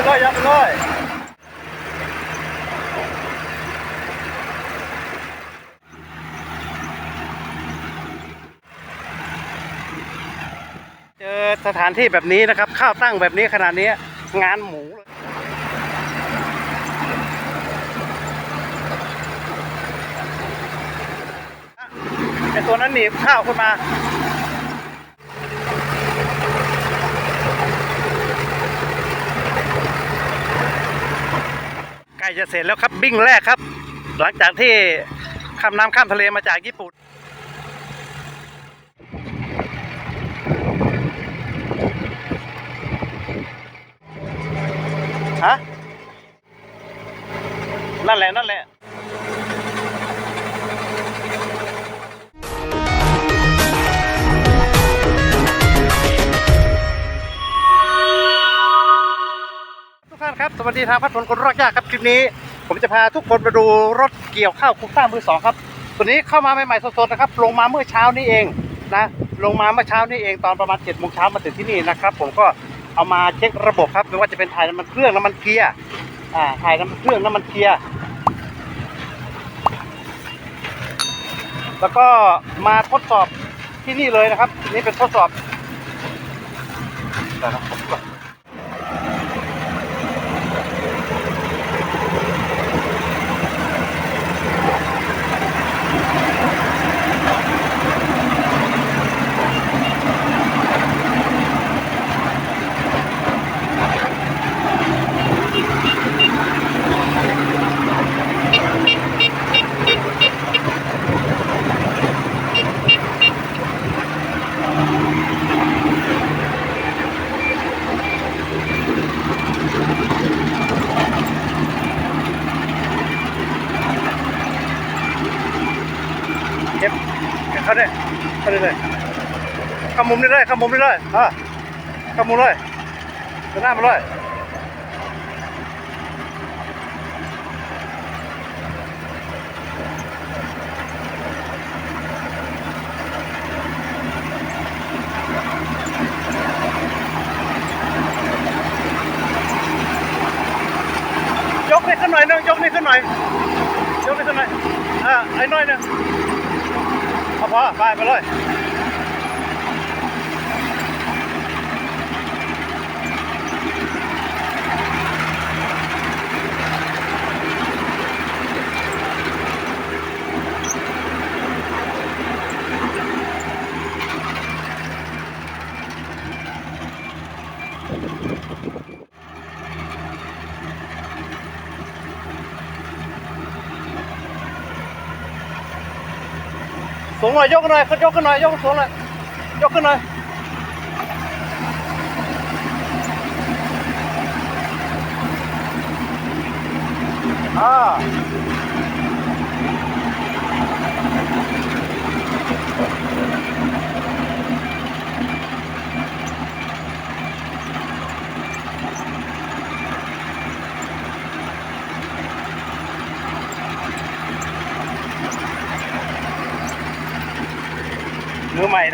ไปเลยยัดไปเลยเจอสถานที่แบบนี้นะครับ ข้าวตั้งแบบนี้ขนาดนี้งานหมูเลยไอตัวนั้นหนีบข้าวขึ้นมา ใกล้ จะเสร็จแล้วครับบิ้งแรกครับ หลังจากที่ข้ามน้ำข้ามทะเลมาจากญี่ปุ่นฮะนั่นแหละนั่นแหละ ครับสวัสดีทางพัดพลคนรอกยากครับคลิปนี้ ผมจะพาทุกคนมาดูรถเกี่ยวข้าวคุ้มต้ามือสองครับตัวนี้เข้ามาใหม่ๆสดๆนะครับลงมาเมื่อเช้านี้เองนะลงมาเมื่อเช้านี้เองตอนประมาณ7จ็ดโมงเช้ามาถึงที่นี่นะครับผมก็เอามาเช็คระบบครับไม่ว่าจะเป็นถ่ายน้ำมันเครื่องน้ำมันเกียร์อ่าถ่ายน้ำมันเครื่องน้ำมันเกียร์แล้วก็มาทดสอบที่นี่เลยนะครับ นี่เป็นทดสอบเดี๋ยวนะผมก่อนเก็บเก็บเข้าได้เข้าได้เลยเข้า มนี้เลยข้ามุมนี้เลยอ่าเข้ามุมเลยเดินหน้ามาเลยยกนี่ขึ้นหน่อยนึงยกนี่ขึ้นหน่อยยกนี่ขึ้นหน่อยอ่าไอ้น้อยนึงเอาพอไปไปเลย งหน่อยยกขึ้นหน่อยยกขึ้นหน่อยยกสูงหน่อยยกขึ้นหน่อย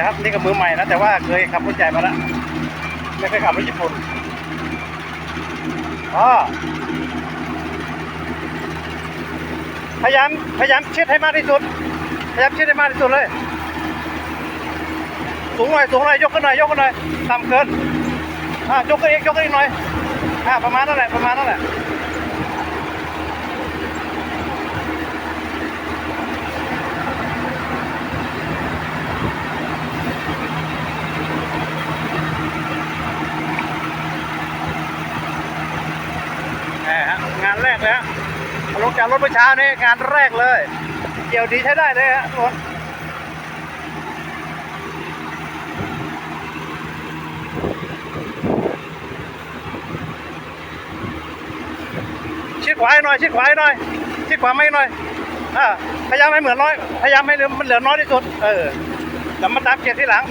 นะครับนี่ก็มือใหม่นะแต่ว่าเคยขับรถใหญ่มาแล้วไม่เคยขับรถญี่ปุ่นอ๋อพยายามพยายามชิดให้มากที่สุด พยายามชิดให้มากที่สุดเลย สูงหน่อยสูงหน่อยยกขึ้นหน่อยยกขึ้นหน่อยต่ำเกินอ่ายกขึ้นอีกยกขึ้นอีกหน่อยอ่าประมาณนั่นแหละประมาณนั่นแหละแหมฮะงานแรกเลยฮะลงจากรถเมื่อเช้านี่งานแรกเลย เกี่ยวดีใช้ได้เลยฮะทุกคนชิดขวาให้หน่อยชิดขวาให้หน่อยชิดขวาไม่หน่อยอ่าพยายามให้เหมือนน้อย พยายามให้เหลือมันเหลือน้อยที่สุด เออแล้วมาตามเกียร์ที่หลัง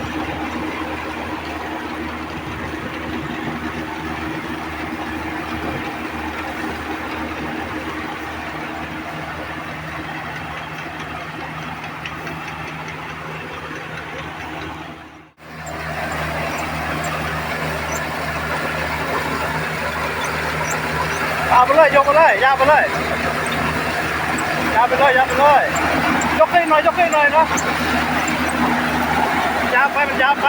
เลยยกไปเลยยาวไปเลยยาวไปเลยยาวไปเลยยกขึ้นหน่อยยกขึ้นหน่อยเนาะยาวไปมันยาวไป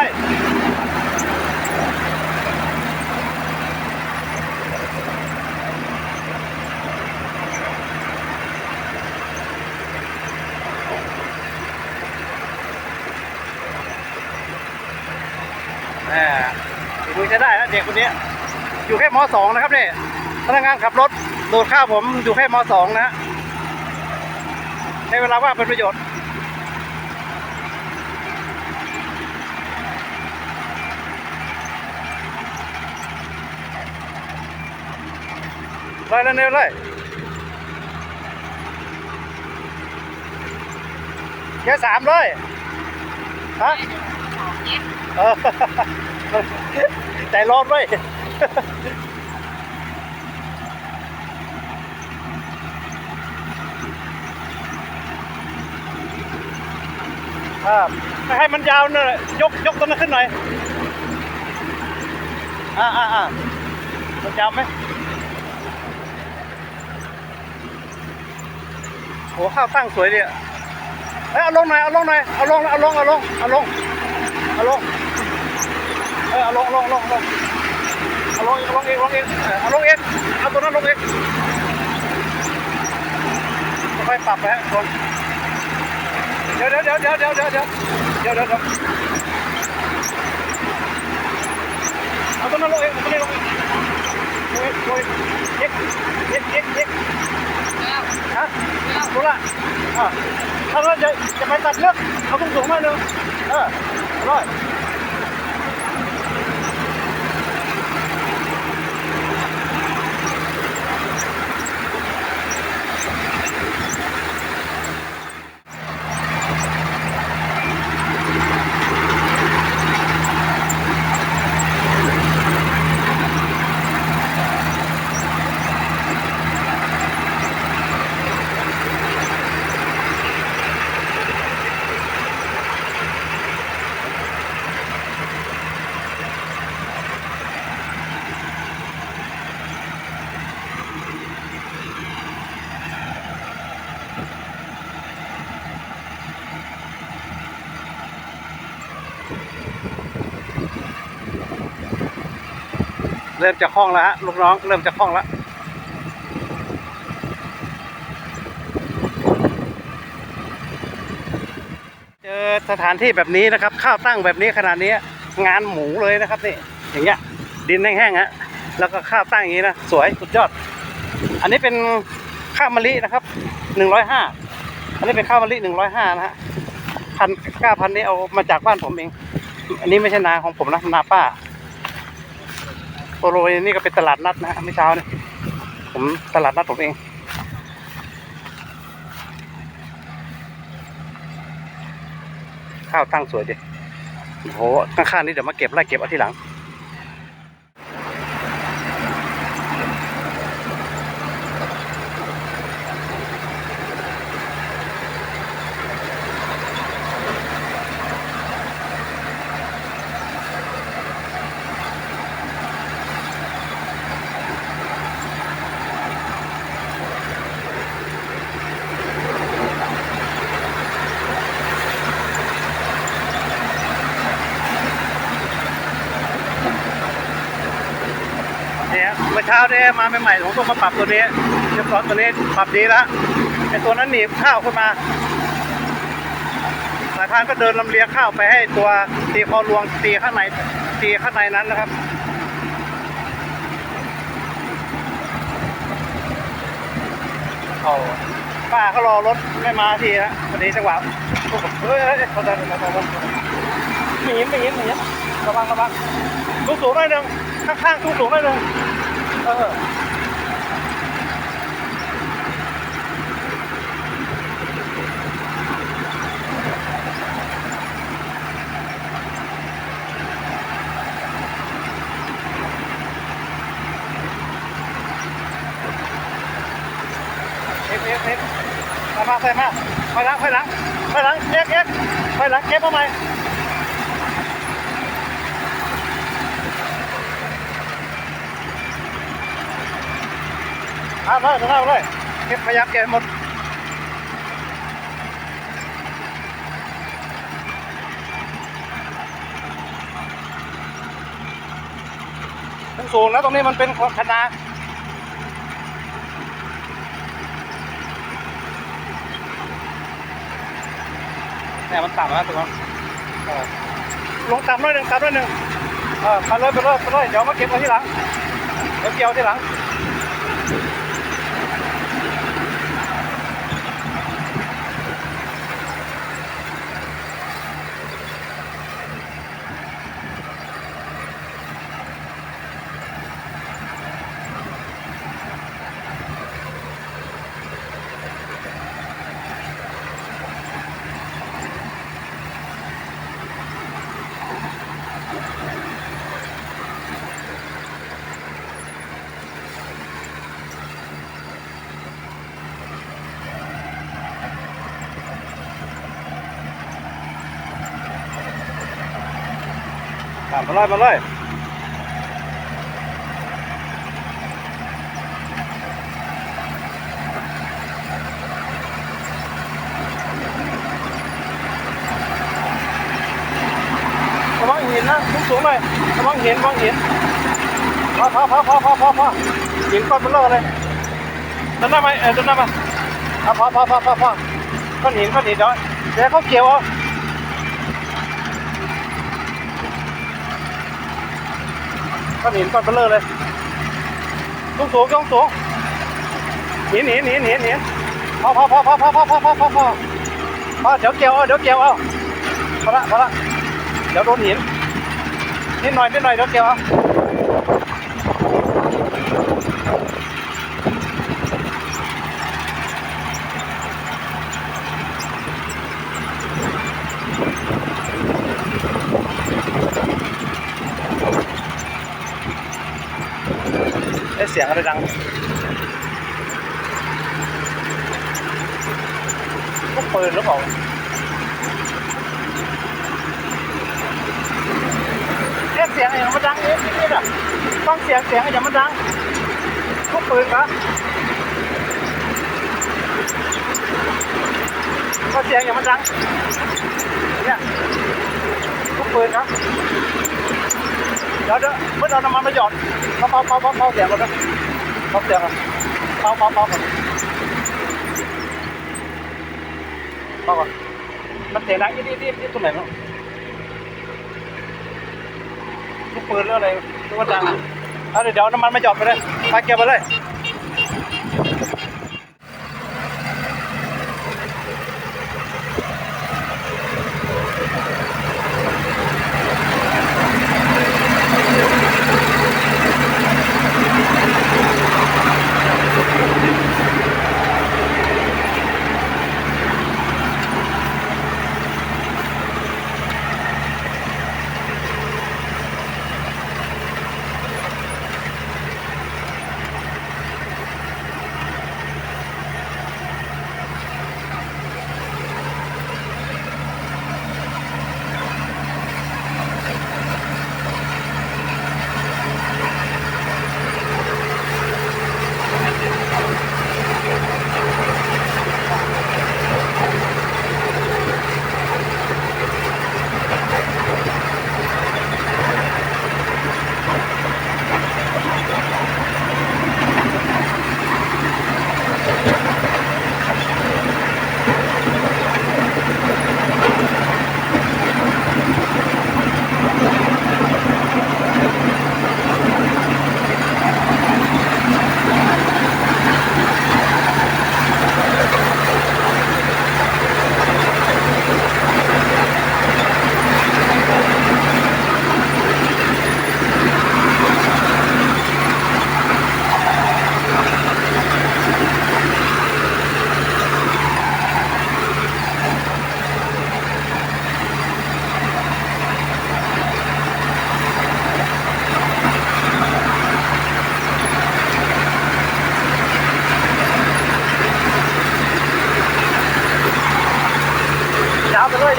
แหมดูใช้ได้นะเด็กคนนี้อยู่แค่มสองนะครับเนี่ย พนักงานขับรถโดดข้าวผมอยู่แค่มสองนะฮะใช้เวลาว่างเป็นประโยชน์เลยเลยเลยเลยแค่สามเลยฮะเออใจร้อนเว้ย ครับให้มันยาวหน่อยยกยกตัวนั้นขึ้นหน่อย อ่าอ่าอ่ามันยาวไหมโหข้าวตั้งสวยดีอะเอ้ยเอาลงหน่อยเอาลงหน่อยเอาลงเอาลงเอาลงเอาลงเอาลงเออเอาลงเอาลงเอาลงเอาลงเอาลงเองลงเองเออเอาลงเองเอาตัวนั้นลงเองค่อยปรับไปฮะคน เดี๋ยวเดี๋ยวเดี๋ยวเดี๋ยวเดี๋ยวเดี๋ยวเดี๋ยวเดี๋ยวเดี๋ยวเดี๋ยวเอาตัวนั้นลงเองเอาตัวนี้ลงเองลงเองลงเองเย็กเย็กเย็กเย็กฮะรู้ละอ่าถ้าเราจะจะไปตัดเลือกเอาตรงสูงหน่อยหนึงเอออร่อยเริ่มจะคล่องแล้วฮะลูกน้องเริ่มจะคล่องแล้วเจอสถานที่แบบนี้นะครับ ข้าวตั้งแบบนี้ขนาดนี้งานหมูเลยนะครับนี่อย่างเงี้ยดินแห้งๆฮะแล้วก็ข้าวตั้งอย่างนี้นะสวยสุดยอด อันนี้เป็นข้าวมะลินะครับหนึ่งร้อยห้าอันนี้เป็นข้าวมะลิหนึ่งร้อยห้านะฮะพันก้าพันนี้เอามาจากบ้านผมเอง อันนี้ไม่ใช่นาของผมนะนาป้า โลนี่ก็เป็นตลาดนัดนะฮะเมื่อเช้าเนี่ยผมตลาดนัดผมเอง ข้าวตั้งสวยดิโอ้โหข้างๆนี่เดี๋ยวมาเก็บไล่เก็บเอาทีหลัง เช้าเนี่ยมาใหม่ๆผมต้องมาปรับตัวนี้เรียบร้อยตัวนี้ปรับดีล้วไอตัวนั้นหนีบข้าวขึ้นมาสายพานก็เดินลำเลียงข้าวไปให้ตัวตีคอรวงตีข้างในตีข้างในนั้นนะครับเขาป้าเขารอรถไม่มาทีฮะพอดีจังหวะเฮ้ยเฮ้ยเขาเดินมาตรงนั้นไม่ยิ้มไม่ยิ้มไม่ยิ้มระวังระวังสูงสูงหน่อยหนึ่งข้างๆสูงสูงหน่อยหนึ่ง มาใส่มาไปล้างไปล้างไปล้างเก็บเก็บไปล้างเก็บทำไม หม่าเลยตาเลยเก็บพยายามเก็บหมดสูงนะตรงนี้มันเป็นคณะเนี่ยมันต่ำนะทุกคนเออลงต่ำหน่อยหนึ่งต่ำหน่อยหนึ่งเออไปเลยไปเลยไปเลยเดี๋ยวมาเก็บเอาที่หลังเดี๋ยวเกี่ยวที่หลัง มาเลยมาเลยระวังหินนะสูงสูงๆเลยระวังหินระวังหินพอพอพอพอพอพอพอหินก้อนเบลอเลยเดินหน้าไหมเออเดินหน้ามาพอพอพอพอพอก้อนหินก้อนหินเดี๋ยวเดี๋ยวเขาเกี่ยวเอา ก้อนหินก้อนเบลเลอร์เลยสูงสูงสูงสูงหินหินหินหินหินพอพอพอพอพอพอพอพอพอพอพอเดี๋ยวเกี่ยวเอาเดี๋ยวเกี่ยวเอาพอละพอละเดี๋ยวโดนหินนิดหน่อยนิดหน่อยเดี๋ยวเกี่ยวเอา ได้เสียงอะไรดังลูกปืนหรือเปล่าเอ๊ะเสียงอย่างมันดังเอ๊ะนี่น่ะต้องเสียงเสียงอย่างมันดังลูกปืนปะก็เสียงอย่างมันดังเนี่ยลูกปืนครับ เดี๋ยวเดี๋ยวเมื่อเอาน้ำมันมาหยอดเผาเผาเผาเผาเผาเสียงก่อนนะเผาเสียงก่อนเผาเผาเผาก่อนเผาก่อนมันเสียงดังอีดอีดอีดอีดตรงไหนเนาะลูกปืนหรืออะไรหรือว่าดังเอาเดี๋ยวเดียวน้ำมันมาหยอดไปเลยพาเกียร์ไปเลย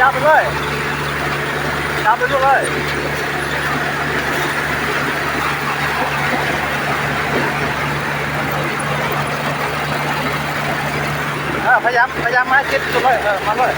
าวไปเลยยาวไปเลยพยายามพยายามมาคิดสุดเลยเออมาเลย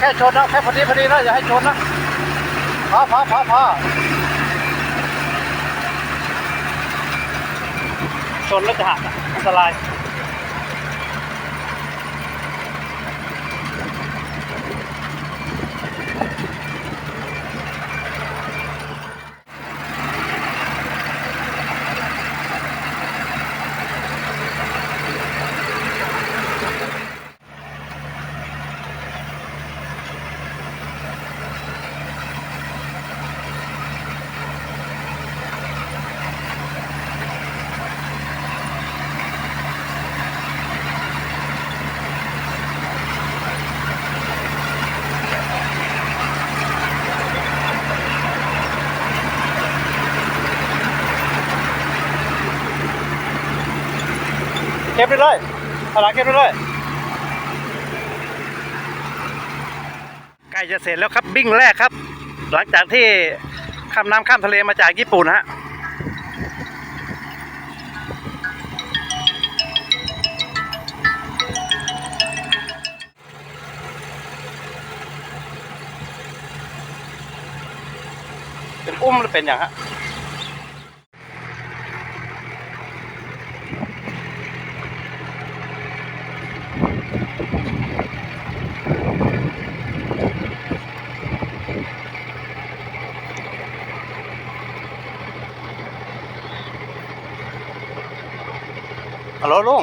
แค่ชนนะแค่พอดีพอดีนะอย่าให้ชนนะพอพอพอพอชนแล้วจะหักอะอันตราย ก็บไปเลยเอาหลังเก็บไปเลยใกล้จะเสร็จแล้วครับบิ้งแรกครับ หลังจากที่ข้ามน้ำข้ามทะเลมาจากญี่ปุ่นฮะเป็นอุ้มหรือเป็นอย่างฮะ ฮัลโหลลุง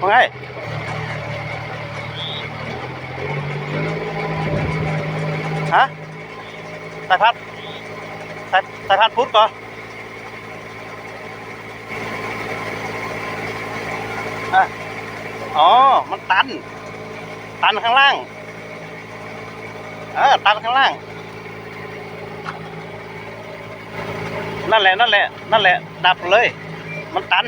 ว่าไง ฮะสายพัดส พุทธก่ออะอ๋อ มันตัน ตันข้างล่างเออตันข้างล่าง นั่นแหละ นั่นแหละ นั่นแหละ ดับเลย มันตัน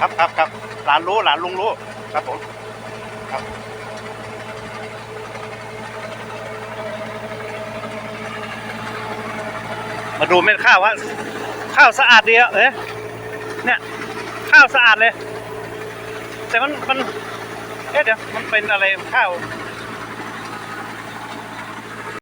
ครับครับครับหลานรู้หลานลุงรู้ ครับผมครับ มาดูเม็ดข้าวว่าข้าวสะอาดดีอะเอ๊ะเนี่ย ข้าวสะอาดเลย แต่มันมันเอ๊ะเดี๋ยวมันเป็นอะไรข้าว